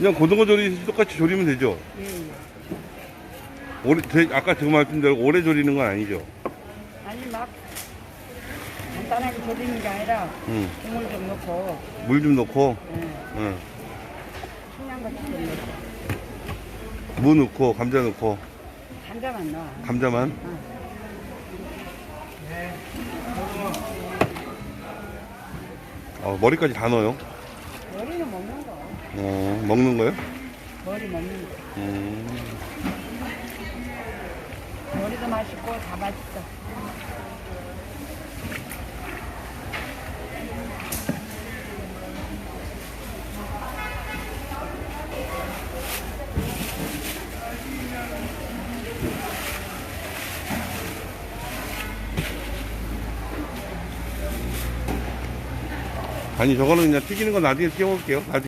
그냥 고등어 조리 똑같이 조리면 되죠. 예, 예. 오래, 제- 아까 제가 말씀대로 오래 조리는 건 아니죠. 아니 막 간단하게 조리는 게 아니라 응. 국물 좀 넣고 물 좀 넣고, 예, 응. 청양고추 좀 넣고 무 넣고, 감자 넣고, 간장만 넣어. 감자만. 어, 머리까지 다 넣어요. 머리는 먹는 거. 어, 먹는 거요? 머리 먹는 거. 음. 머리도 맛있고 다 맛있어. 아니, 저거는 그냥 튀기는 거 나중에 튀겨볼게요. 나중에.